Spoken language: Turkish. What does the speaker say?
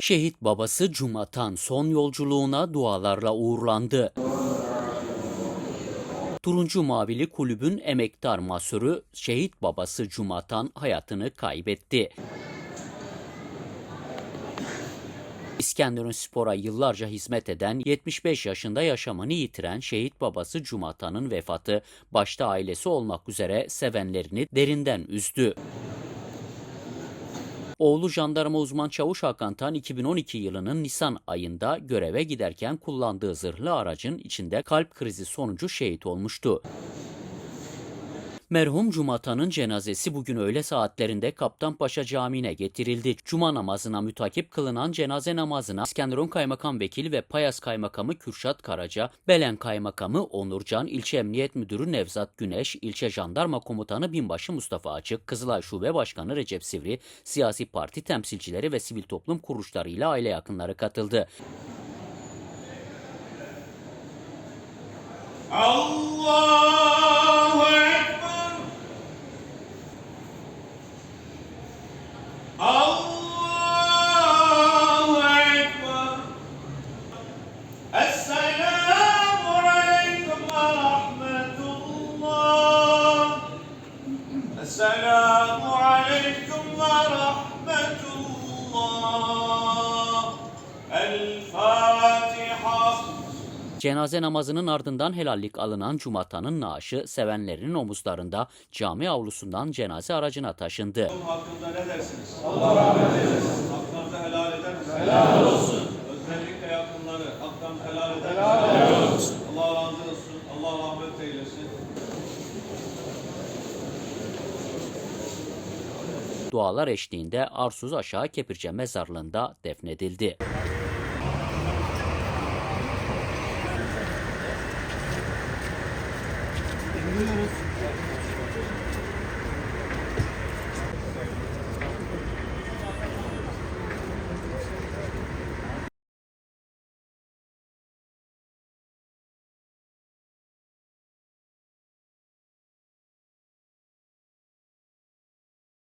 Şehit babası Cumatan son yolculuğuna dualarla uğurlandı. Turuncu Mavili kulübün emektar masörü şehit babası Cumatan hayatını kaybetti. İskenderun Spor'a yıllarca hizmet eden 75 yaşında yaşamını yitiren şehit babası Cumatan'ın vefatı başta ailesi olmak üzere sevenlerini derinden üzdü. Oğlu jandarma uzman çavuş Hakan Tan 2012 yılının Nisan ayında göreve giderken kullandığı zırhlı aracın içinde kalp krizi sonucu şehit olmuştu. Merhum Cumatan'ın cenazesi bugün öğle saatlerinde Kaptanpaşa Camii'ne getirildi. Cuma namazına mütakip kılınan cenaze namazına İskenderun Kaymakam Vekili ve Payas Kaymakamı Kürşat Karaca, Belen Kaymakamı Onurcan, İlçe Emniyet Müdürü Nevzat Güneş, İlçe Jandarma Komutanı Binbaşı Mustafa Açık, Kızılay Şube Başkanı Recep Sivri, siyasi parti temsilcileri ve sivil toplum kuruluşlarıyla aile yakınları katıldı. Allahu 好。Cenaze namazının ardından helallik alınan Cumatan'ın naaşı sevenlerinin omuzlarında cami avlusundan cenaze aracına taşındı. hakkında ne dersiniz? Allah rahmet eylesin. Haklarınızı helal eder misiniz? Helal olsun. Özellikle yakınları haklarını helal eder misiniz? Helal olsun. Allah razı olsun. Allah rahmet eylesin. Dualar eşliğinde Arsuz Aşağı Kepirce mezarlığında defnedildi. Görüşürüz.